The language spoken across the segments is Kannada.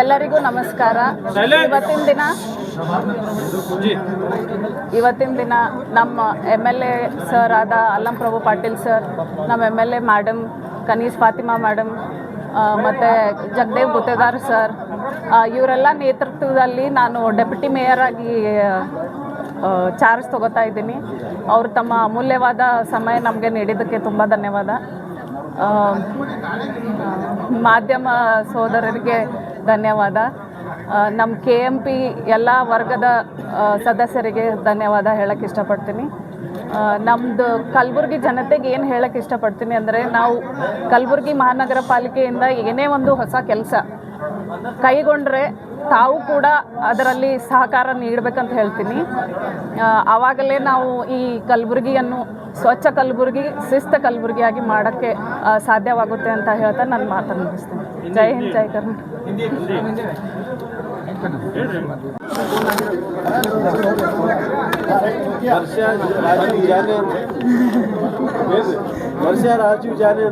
ಎಲ್ಲರಿಗೂ ನಮಸ್ಕಾರ. ಇವತ್ತಿನ ದಿನ ಇವತ್ತಿನ ದಿನ ನಮ್ಮ ಎಂ ಎಲ್ ಎ ಸರ್ ಆದ ಅಲ್ಲಂ ಪ್ರಭು ಪಾಟೀಲ್ ಸರ್ ನಮ್ಮ M L A madam Kaneez Fatima madam ಮತ್ತು ಜಗದೇವ್ ಗುತ್ತೇದಾರ್ ಸರ್ ಇವರೆಲ್ಲ ನೇತೃತ್ವದಲ್ಲಿ ನಾನು ಡೆಪ್ಯೂಟಿ ಮೇಯರ್ ಆಗಿ ಚಾರ್ಜ್ ತಗೋತಾ ಇದ್ದೀನಿ. ಅವರು ತಮ್ಮ ಅಮೂಲ್ಯವಾದ ಸಮಯ ನಮಗೆ ನೀಡಿದ್ದಕ್ಕೆ ತುಂಬ ಧನ್ಯವಾದ. ಮಾಧ್ಯಮ ಸೋದರರಿಗೆ ಧನ್ಯವಾದ. ನಮ್ಮ ಕೆ ಎಂ ಪಿ ಎಲ್ಲ ವರ್ಗದ ಸದಸ್ಯರಿಗೆ ಧನ್ಯವಾದ ಹೇಳಕ್ಕೆ ಇಷ್ಟಪಡ್ತೀನಿ. ನಮ್ಮದು ಕಲಬುರಗಿ ಜನತೆಗೆ ಏನು ಹೇಳಕ್ಕೆ ಇಷ್ಟಪಡ್ತೀನಿ ಅಂದರೆ ನಾವು ಕಲಬುರಗಿ ಮಹಾನಗರ ಪಾಲಿಕೆಯಿಂದ ಏನೇ ಒಂದು ಹೊಸ ಕೆಲಸ ಕೈಗೊಂಡ್ರೆ ತಾವು ಕೂಡ ಅದರಲ್ಲಿ ಸಹಕಾರ ನೀಡಬೇಕಂತ ಹೇಳ್ತೀನಿ. ಆವಾಗಲೇ ನಾವು ಈ ಕಲಬುರಗಿಯನ್ನು, ಸ್ವಚ್ಛ ಕಲಬುರಗಿ, ಶಿಸ್ತ ಕಲಬುರಗಿಯಾಗಿ ಮಾಡೋಕ್ಕೆ ಸಾಧ್ಯವಾಗುತ್ತೆ ಅಂತ ಹೇಳ್ತಾ ನಾನು ಮಾತನ್ನು ಮುಗಿಸ್ತೀನಿ. ಜೈ ಹಿಂದ್, ಜೈ ಕರ್ನಾಟಕ. वर्षा राजीव जाने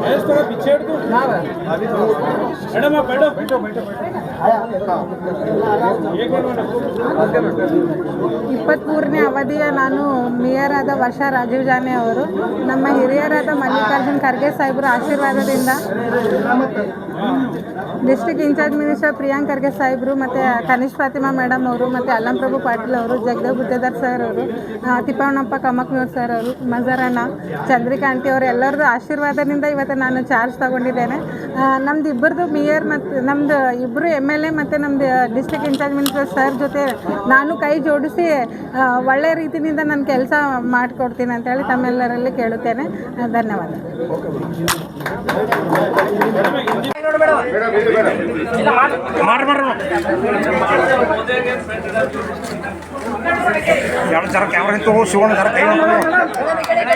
वर्षा राजीव जाने मैडम आप बैठो बैठो बैठो ಇಪ್ಪತ್ತ್ಮೂರನೇ ಅವಧಿಯ ನಾನು ಮೇಯರ್ ಆದ ವರ್ಷಾ ರಾಜೀವ್ ಜಾನೆ ಅವರು ನಮ್ಮ ಹಿರಿಯರಾದ ಮಲ್ಲಿಕಾರ್ಜುನ್ ಖರ್ಗೆ ಸಾಹೇಬರ ಆಶೀರ್ವಾದದಿಂದ district incharge minister Priyank Kharge ಸಾಹೇಬರು ಮತ್ತು ಕನಿಷ್ ಫಾತಿಮಾ ಮೇಡಮ್ ಅವರು ಮತ್ತು ಅಲ್ಲಂ ಪ್ರಭು ಪಾಟೀಲ್ ಅವರು ಜಗದೇವ್ ಗುತ್ತೇದಾರ್ ಸರ್ ಅವರು ಆ, ತಿಪ್ಪಣ್ಣಪ್ಪ ಕಮ್ಮಕ್ನೂರ್ ಸರ್ ಅವರು ಮಜರಣ್ಣ ಚಂದ್ರಿಕಾ ಆಂಟಿ ಅವರು ಎಲ್ಲರದ್ದು ಆಶೀರ್ವಾದದಿಂದ ಇವತ್ತು ನಾನು ಚಾರ್ಜ್ ತಗೊಂಡಿದ್ದೇನೆ. ನಮ್ದು ಇಬ್ಬರದು ಮೇಯರ್ ಮತ್ತು ನಮ್ದು ಇಬ್ಬರು ಎಂ ಎಲ್ ಎ ಮತ್ತು ನಮ್ಮದು ಡಿಸ್ಟ್ರಿಕ್ಟ್ ಇನ್ಚಾರ್ಜ್ ಮಿನಿಸ್ಟರ್ ಸರ್ ಜೊತೆ ನಾನು ಕೈ ಜೋಡಿಸಿ ಒಳ್ಳೆ ರೀತಿಯಿಂದ ನಾನು ಕೆಲಸ ಮಾಡಿಕೊಡ್ತೀನಿ ಅಂತೇಳಿ ತಮ್ಮೆಲ್ಲರಲ್ಲಿ ಕೇಳುತ್ತೇನೆ. ಧನ್ಯವಾದ. ಎರಡು ಕ್ಯಾಮ್ರಾ ಇತ್ತು ಶಿವಣ್ಣ ಕೈ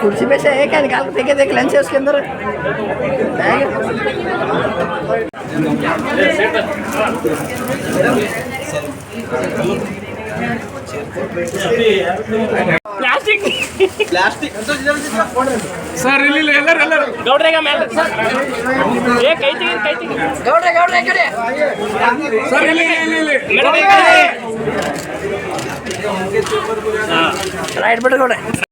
कुर्सी पे से एक है निकाल के फेंके देख लेंस है उसके अंदर बैग ಸರ್ ಇಲ್ಲಿ ಇಲ್ಲ ಎಲ್ಲರೂ ಎಲ್ಲರೂ ಗೌಡ್ರೆಗ ಮೇಲೆ ಸರ್ ಏ ಕೈ ತೆಗಿ ಕೈ ತೆಗಿ गौड़े गौड़े करे ಸರ್ ಇಲ್ಲಿ ಇಲ್ಲಿ ಇಲ್ಲಿ ಮೇಡಮ್ ಈ ಕಡೆ. Right but Gaude